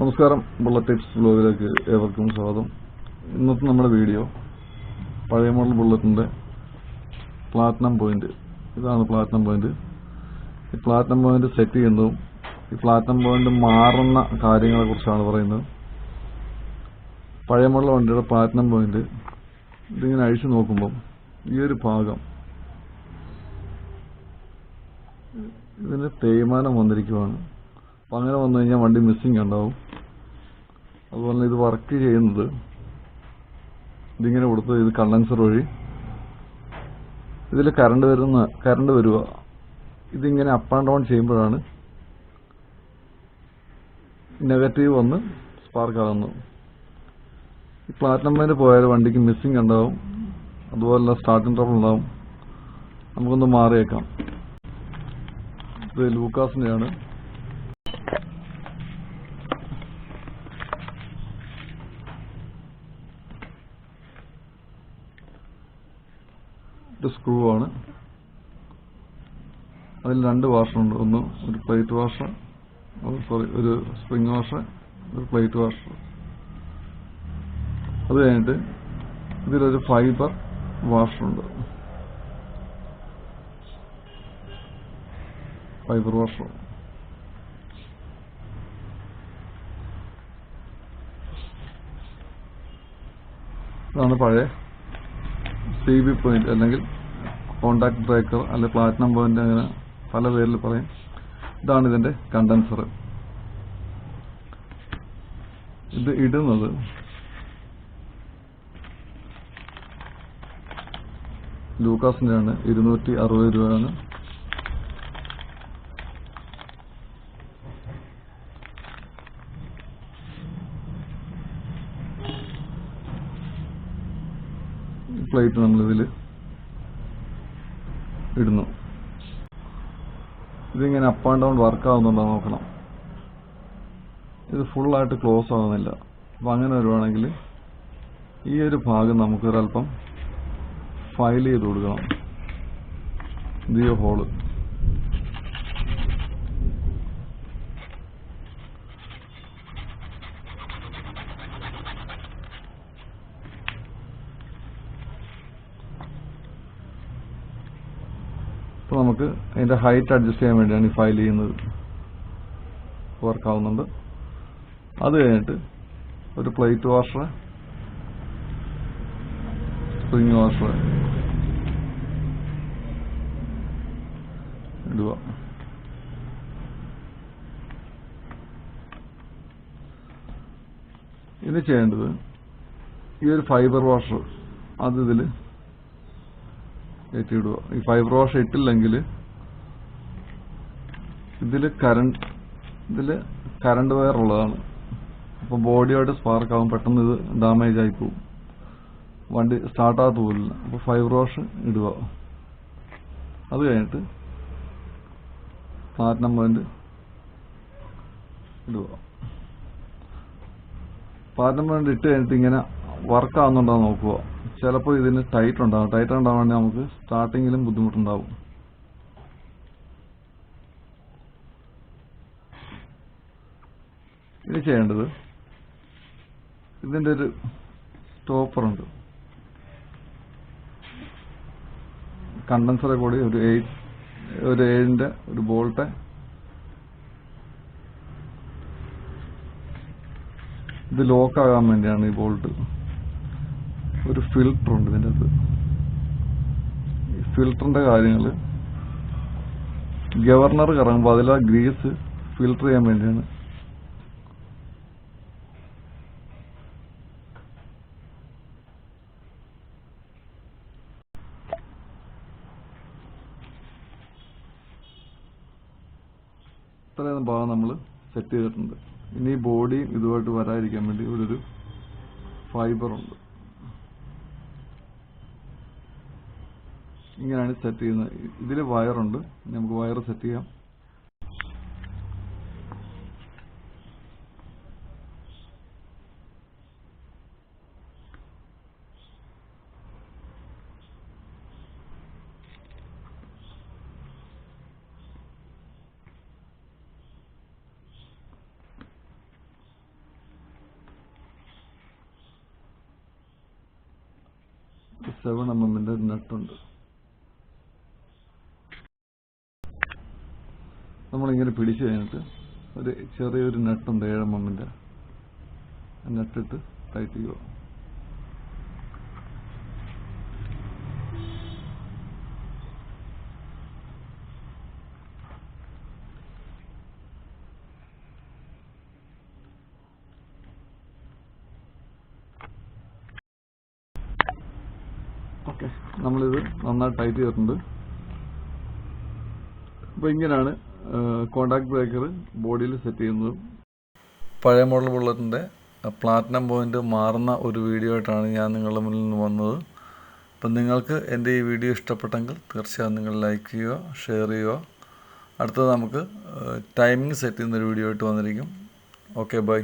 നമസ്കാരം. Bullet tips ബ്ലോഗിലേക്ക് ഏവർക്കും സ്വാഗതം. ഇന്നത്തെ നമ്മുടെ വീഡിയോ പഴയ മോഡൽ ബുള്ളറ്റിന്റെ പ്ലാറ്റിനം പോയിന്റ് ഇതാണ് പ്ലാറ്റിനം പോയിന്റ് ഈ പ്ലാറ്റിനം പോയിന്റ് സെറ്റ് ചെയ്യുന്നതും ഈ പ്ലാറ്റിനം പോയിന്റ് മാറുന്ന കാര്യങ്ങളെ കുറിച്ചാണ് പറയുന്നത്. പഴയ മോഡൽ വണ്ടിയുടെ പ്ലാറ്റിനം പോയിന്റ് ഇതിങ്ങനെ അഴിച്ചു നോക്കുമ്പോൾ ഈ ഒരു ഭാഗം ഇതിന് തേയ്മാനം വന്നിരിക്കുവാണ്. അപ്പം അങ്ങനെ വന്നു കഴിഞ്ഞാൽ വണ്ടി മിസ്സിംഗ് ഉണ്ടാവും. അതുപോലെ ഇത് വർക്ക് ചെയ്യുന്നത്. ഇതിങ്ങനെ കൊടുത്ത് ഇത് കണ്ടൻസർ വഴി. ഇതിൽ കറണ്ട് വരുന്ന കറണ്ട് വരിക. ഇതിങ്ങനെ അപ്പ് ആൻഡ് ഡൗൺ ചെയ്യുമ്പോഴാണ് നെഗറ്റീവ് വന്ന് സ്പാർക്ക് ആകുന്നു ഈ പ്ലാറ്റ് മൈന് പോയാൽ വണ്ടിക്ക് മിസ്സിംഗ് ഉണ്ടാവും. അതുപോലെ സ്റ്റാർട്ടിംഗ് ട്രബിൾ ഉണ്ടാവും. നമുക്കൊന്ന് മാറിയേക്കാം. ഇത് ലൂക്കാസിന്റെയാണ് ഒരു സ്ക്രൂ ആണ് അതിൽ രണ്ട് വാഷുണ്ട് ഒന്ന് ഒരു പ്ലേറ്റ് വാഷർ സോറി ഒരു സ്പ്രിംഗ് വാഷർ ഒരു പ്ലേറ്റ് വാഷർ അത് കഴിഞ്ഞിട്ട് ഇതിലൊരു ഫൈബർ വാഷറുണ്ട് ഫൈബർ വാഷർ ഇതാണ് പഴയ സി ബി പോയിന്റ് അല്ലെങ്കിൽ കോണ്ടാക്ട് ബ്രേക്കർ അല്ലെങ്കിൽ പ്ലാറ്റിനം പോയിന്റ് അങ്ങനെ പല പേരിൽ പറയും. ഇതാണ് ഇതിന്റെ കണ്ടൻസർ ഇത് ഇടുന്നത് ലൂക്കാസിന്റെ ആണ് ഇരുന്നൂറ്റി അറുപത് രൂപയാണ്. പ്ലേറ്റ് നമ്മളിതിൽ ഇടുന്നു. ഇതിങ്ങനെ അപ്പ് ആൻഡ് ഡൗൺ വർക്ക് ആവുന്നുണ്ടോ നോക്കണം. ഇത് ഫുള്ളായിട്ട് ക്ലോസ് ആവുന്നില്ല. അപ്പം അങ്ങനെ വരുവാണെങ്കിൽ ഈ ഒരു ഭാഗം നമുക്കൊരല്പം ഫയൽ ചെയ്ത് കൊടുക്കണം. ഈ ഹോൾ അപ്പോൾ നമുക്ക് അതിന്റെ ഹൈറ്റ് അഡ്ജസ്റ്റ് ചെയ്യാൻ വേണ്ടിയാണ് ഈ ഫയൽ ചെയ്യുന്നത്. വർക്കാവുന്നുണ്ട് അത് കഴിഞ്ഞിട്ട് ഒരു പ്ലേറ്റ് വാഷർ സ്പ്രിങ് വാഷർ ഇടുക. ഇത് ചെയ്യേണ്ടത് ഈ ഒരു ഫൈബർ വാഷർ അത് ഇതിൽ കയറ്റിയിടുക ഈ ഫൈബർ വാഷ് ഇട്ടില്ലെങ്കിൽ ഇതിൽ കറണ്ട് ഇതിൽ കറണ്ട് വയർ ഉള്ളതാണ്. അപ്പോൾ ബോഡിയായിട്ട് സ്പാർക്ക് ആകും പെട്ടെന്ന് ഇത് ഡാമേജ് ആയി പോകും. വണ്ടി സ്റ്റാർട്ടാകത്ത് പോലില്ല. അപ്പോൾ ഫൈബർ വാഷ് ഇടുക. അത് കഴിഞ്ഞിട്ട് പ്ലാറ്റിനം പോയിന്റ് ഇടുക. പ്ലാറ്റിനം പോയിന്റ് ഇട്ട് കഴിഞ്ഞിട്ട് ഇങ്ങനെ വർക്ക് ആവുന്നുണ്ടോ നോക്കുക ചിലപ്പോൾ ഇതിന് ടൈറ്റ് ഉണ്ടാവും. ടൈറ്റ് ഉണ്ടാവാണെങ്കിൽ നമുക്ക് സ്റ്റാർട്ടിങ്ങിലും ബുദ്ധിമുട്ടുണ്ടാവും. ഇനി ചെയ്യേണ്ടത് ഇതിന്റെ ഒരു സ്റ്റോപ്പറുണ്ട് കണ്ടൻസറെ കൂടി ഒരു എയ്റ്റ് ഒരു ഏഴിന്റെ ഒരു ബോൾട്ട് ഇത് ലോക്ക് ആകാൻ വേണ്ടിയാണ് ഈ ബോൾട്ട് ഒരു ഫിൽട്ടർ ഉണ്ട് ഇതിന്റെ അകത്ത്. ഈ ഫിൽട്ടറിന്റെ കാര്യങ്ങൾ ഗവർണർ കറങ്ങുമ്പോൾ അതിലെ ഗ്രീസ് ഫിൽട്ടർ ചെയ്യാൻ വേണ്ടിയാണ്. ഇത്രയും ഭാഗം നമ്മൾ സെറ്റ് ചെയ്തിട്ടുണ്ട്. ഇനി ബോഡിയും ഇതുമായിട്ട് വരാതിരിക്കാൻ വേണ്ടി ഇവിടെ ഒരു ഫൈബർ ഉണ്ട്. ഇങ്ങനെയാണ് സെറ്റ് ചെയ്യുന്നത്. ഇതിൽ വയറുണ്ട് നമുക്ക് വയർ സെറ്റ് ചെയ്യാം. സെവൻ എം എമ്മിന്റെ നെട്ടുണ്ട് നമ്മളിങ്ങനെ പിടിച്ചു കഴിഞ്ഞിട്ട് ഒരു ചെറിയൊരു നട്ടുണ്ട് ഏഴമ്മമ്മിന്റെ നട്ടിട്ട് ടൈറ്റ് ചെയ്യുക. ഓക്കെ നമ്മളിത് നന്നായി ടൈറ്റ് ചെയ്തിട്ടുണ്ട്. അപ്പോൾ ഇങ്ങനെയാണ് കോണ്ടാക്ട് ബ്രേക്കർ ബോഡിയിൽ സെറ്റ് ചെയ്യുന്നതും. പഴയ മോഡൽ ബുള്ളറ്റിന്റെ പ്ലാറ്റിനം പോയിന്റ് മാറുന്ന ഒരു വീഡിയോ ആയിട്ടാണ് ഞാൻ നിങ്ങളുടെ മുന്നിൽ നിന്ന് വന്നത്. അപ്പം നിങ്ങൾക്ക് എന്റെ ഈ വീഡിയോ ഇഷ്ടപ്പെട്ടെങ്കിൽ തീർച്ചയായും നിങ്ങൾ ലൈക്ക് ചെയ്യുക ഷെയർ ചെയ്യുക. അടുത്തത് നമുക്ക് ടൈമിംഗ് സെറ്റ് ചെയ്യുന്ന ഒരു വീഡിയോ ആയിട്ട് വന്നിരിക്കും. Okay bye